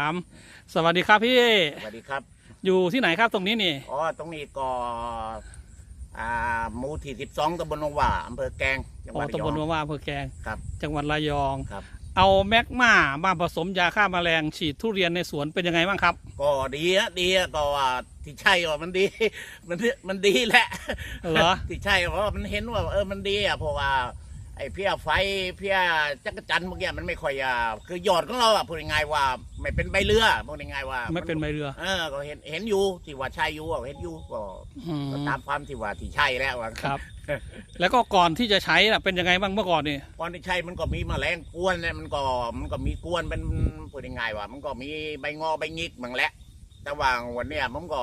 ถามสวัสดีครับพี่ สวัสดีครับ อยู่ที่ไหนครับตรงนี้นี่ อ๋อ ตรงนี้ก็อ่าหมู่ที่สิบสองตำบลหนองหว่าอำเภอแกลงจังหอ๋อวัดระยตำบอลงมาว่าอำเภอแกลงครับ จังหวัดระยอง ครับ เอาแมกมามาผสมยาฆ่าแมลงฉีดทุเรียนในสวนเป็นยังไงบ้างครับ ก็ดีฮะดีฮะก็ว่าที่ใช่ว่ามันดี มันมันดีแหละเหรอ ที่ใช่เพราะว่ามันเห็นว่าเออมันดีอะเพราะว่า ไอ้เพี้ยไฟเพี้ยจักรจันทร์พวกเนี้ยมันไม่ค่อยอะคือหยอดของเราอะพูดง่ายๆว่าไม่เป็นใบเรือพูดง่ายๆว่าไม่เป็นใบเรือ เออก็เห็นเห็นอยู่ที่ว่าใช่อยู่อะเห็นอยู่ก็อืมก็ตามความที่ว่าที่ใช่แล้วว่าครับ แล้วก็ก่อนที่จะใช้น่ะเป็นยังไงบ้างเมื่อก่อนนี่ก่อนที่ใช่มันก็มีแมลงกวนเนี่ยมันก็มันก็มีกวนเป็นพูดยังไงวะมันก็มีใบงอใบงิกมั่งแหละ แต่ว่าวันเนี้ยมันก็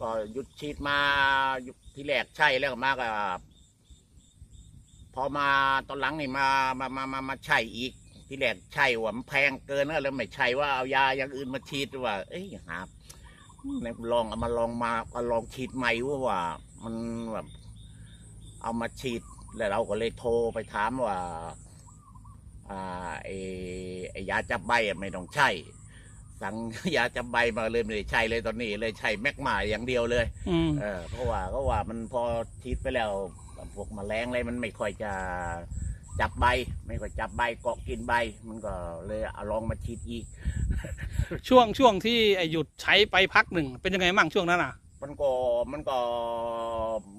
ก็หยุดฉีดมาหยุดที่แรกใช่แล้วก็มาก็ พอมาตอนหลังนี่มามามามามาใช่อีก ที่แรกใช่ว่ามันแพงเกินนะแล้วไม่ใช่ว่าเอายาอย่างอื่นมาฉีดว่า เอ้ยหาลองเอามาลองมาเอาลองฉีดใหม่ว่าว่า มันแบบเอามาฉีดแล้วเราก็เลยโทรไปถามว่าอ่าไอไอยาจับใบอะไม่ต้องใช่สั่งยาจับใบมาเลยไม่ได้ใช่เลยตอนนี้เลยใช้แมกมาอย่างเดียวเลย อืม เออเพราะว่าก็ว่ามันพอฉีดไปแล้ว พวกแมลงอะไรมันไม่ค่อยจะจับใบ ไม่ค่อยจับใบเกาะกินใบ มันก็เลยเอาลองมาฉีดอีก ช่วงช่วงที่ไอ้หยุดใช้ไปพักหนึ่งเป็นยังไงบ้างช่วงนั้นอะ มันก็มันก็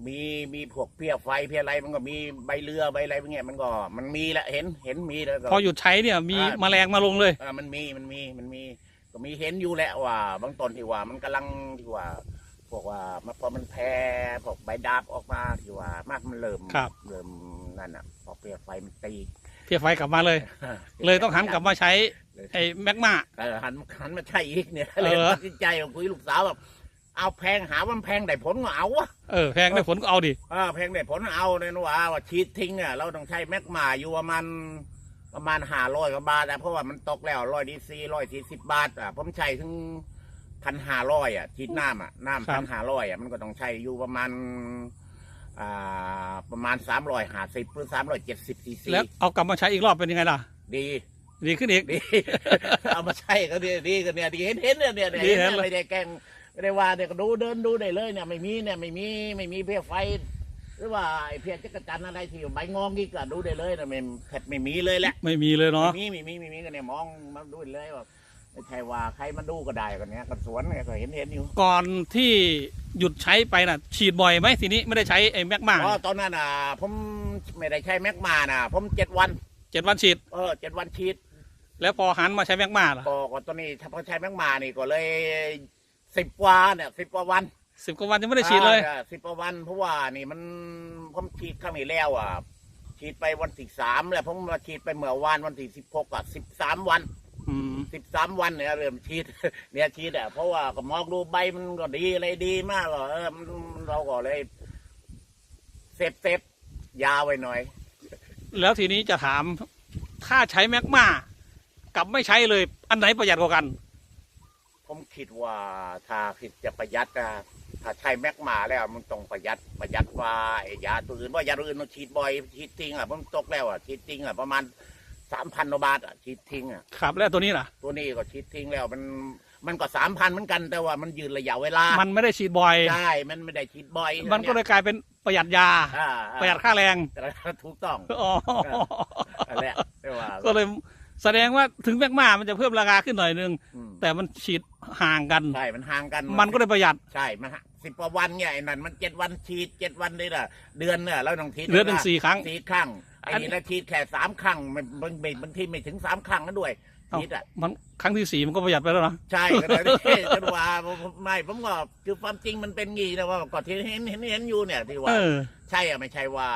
มีมีพวกเพี้ยไฟเพี้ยอะไร มันก็มีใบเรือใบอะไรพวกเนี้ยมันก็มันมีแหละเห็นเห็นมีแล้วก็พอหยุดใช้เนี่ยมีอ่าแมลงมาลงเลยเออมันมีมันมีมันมี ก็มีเห็นอยู่แหละว่าบางต้นที่ว่ามันกำลังที่ว่า พวกว่ามันพอมันแพ้พวกใบดาบออกมาที่ว่ามากมันเริ่มครับ เริ่มนั่นอะพอเปลี่ยนไฟมันตี เพียไฟกลับมาเลย เลยต้องหันกลับมาใช้ไอ้แมกมา เออหันหันมาใช่อีกเนี่ยเออเลยตัดสินใจว่าคุยลูกสาวแบบเอาแพงหาว่ามันแพงได้ผลก็เอาวะเออแพงได้ผลก็เอาดิ เออแพงได้ผลเอาเนี่ยนะว่าว่าชีดทิ้งเนี่ยเราต้องใช้แมกมาอยู่ประมาณประมาณห้าร้อยกว่าบาทอะเพราะว่ามันตกแล้วร้อยดีซีร้อยสี่สิบบาทอะผมใช้ถึง พันห้าร้อยอะชีดน้ำอะน้ำพันห้าร้อยอะมันก็ต้องใช้อยู่ประมาณอ่าประมาณสามร้อยห้าสิบหรือสามร้อยเจ็ดสิบซีซีแล้วเอากลับมาใช้อีกรอบเป็นยังไงล่ะ ดี ดีขึ้นอีก ดี เอามาใช้ก็ดีดีกันเนี่ยดีเห็นเห็นเนี่ยเนี่ยเนี่ยดีเห็นเลยไม่ได้แกล้งไม่ได้ว่าเนี่ยก็ดูเดินดูได้เลยเนี่ยไม่มีเนี่ยไม่มีไม่มีเพี้ยไฟ หรือว่าไอ้เพี้ยจักรจันทร์อะไรที่อยู่ใบงองนี่ก็ดูได้เลยนะไม่แทบไม่มีเลยแหละ ไม่มีเลยเนาะ ไม่มีไม่มีไม่มีกันเนี่ยมองมาดูได้เลยว่า ไม่ใช่ว่าใครมาดูก็ได้กันเนี้ยกันสวนเนี่ยก็เห็นเห็นอยู่ก่อนที่หยุดใช้ไปน่ะ ฉีดบ่อยไหมทีนี้ไม่ได้ใช้ไอ้แมกมาเพราะตอนนั้นอะผมไม่ได้ใช้แมกมานะผมเจ็ดวันเจ็ดวันฉีด เออเจ็ดวันฉีด แล้วพอหันมาใช้แมกมาล่ะก็ก็ตอนนี้ถ้าพอใช้แมกมานี่ก็เลยสิบกว่าเนี่ยสิบกว่าวันสิบกว่าวันยังไม่ได้ฉีดเลยสิบกว่าวันเพราะว่านี่มันผมฉีดข้างนี้แล้วอะฉีดไปวันที่สามแล้วผมมาฉีดไปเมื่อวานวันที่สิบหกอะสิบสามวัน อืมสิบสามวันเนี่ยเริ่มฉีด เนี่ยฉีดอะเพราะว่าก็มองดูใบมันก็ดีอะไรดีมากก็เออมันเราก็เลยเซฟเซฟยาวไว้หน่อย แล้วทีนี้จะถามถ้าใช้แมกมากับไม่ใช้เลย อันไหนประหยัดกว่ากัน ผมคิดว่าถ้าคิดจะประหยัดนะถ้าใช้แมกมาแล้วมันต้องประหยัดประหยัดกว่าไอ้ยาตัวอื่นว่ายาตัวอื่นมันฉีดบ่อยฉีดทิ้งอะผมตกแล้วอะฉีดทิ้งอะประมาณ สามพันบาทอะฉีดทิ้งอะครับ แล้วตัวนี้ล่ะ ตัวนี้ก็ฉีดทิ้งแล้วมันมันก็สามพันเหมือนกันแต่ว่ามันยืนระยะเวลา มันไม่ได้ฉีดบ่อย ใช่ มันไม่ได้ฉีดบ่อยมันก็เลยกลายเป็นประหยัดยา อ่าประหยัดค่าแรงถูกต้องอ๋อนั่นแหละแต่ว่าก็เลยแสดงว่าถึงแมกมามันจะเพิ่มราคาขึ้นหน่อยนึงอืมแต่มันฉีดห่างกัน ใช่ มันห่างกัน มันก็เลยประหยัด ใช่ มันสิบกว่าวันเนี่ยไอ้นั่นมันเจ็ดวันฉีดเจ็ดวันเลยล่ะ เดือนเนี่ยเราต้องฉีดเดือนหนึ่งสี่ครั้งสี่ครั้งไอ้อันนี่เราฉีดแค่สามครั้งมันบางบางทีไม่ถึงสามครั้งนั่นด้วยเอ้าฉีดอะมันครั้งที่สี่มันก็ประหยัดไปแล้วนะใช่ก็เลยจะว่าไม่ผมก็คือความจริงมันเป็นงี้นะว่าก่อนที่เห็นเห็นเห็นอยู่เนี่ยที่ว่าเออใช่อะไม่ใช่ว่า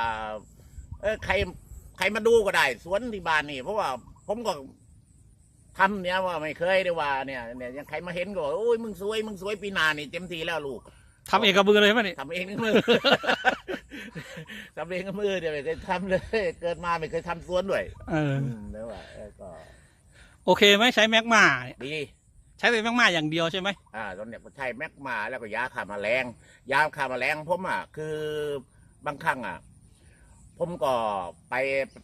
เออใครใครมาดูก็ได้ สวนที่บ้านนี่ เพราะว่าผมก็ทำเนี่ยว่าไม่เคยได้ว่า เนี่ยเนี่ยยังใครมาเห็นก็บอกโอ้ยมึงสวยมึงสวยปีหนานี่เต็มทีแล้วลูกทำเองกับมือเลยใช่ไหมนี่ทำเองกับมือ ทำเองกับมือเดี๋ยวไม่เคยทำเลย เกิดมาไม่เคยทำสวนด้วยเออ อืมแล้วว่าเออก็โอเคไหมใช้แมกมาดี ใช้แต่แมกมาอย่างเดียวใช่ไหมอ่าตอนเนี้ยก็ใช้แมกมาแล้วก็ยาฆ่าแมลงยาฆ่าแมลงผมอะคือบางครั้งอะ ผมก็ไป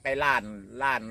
ไปล้านล้าน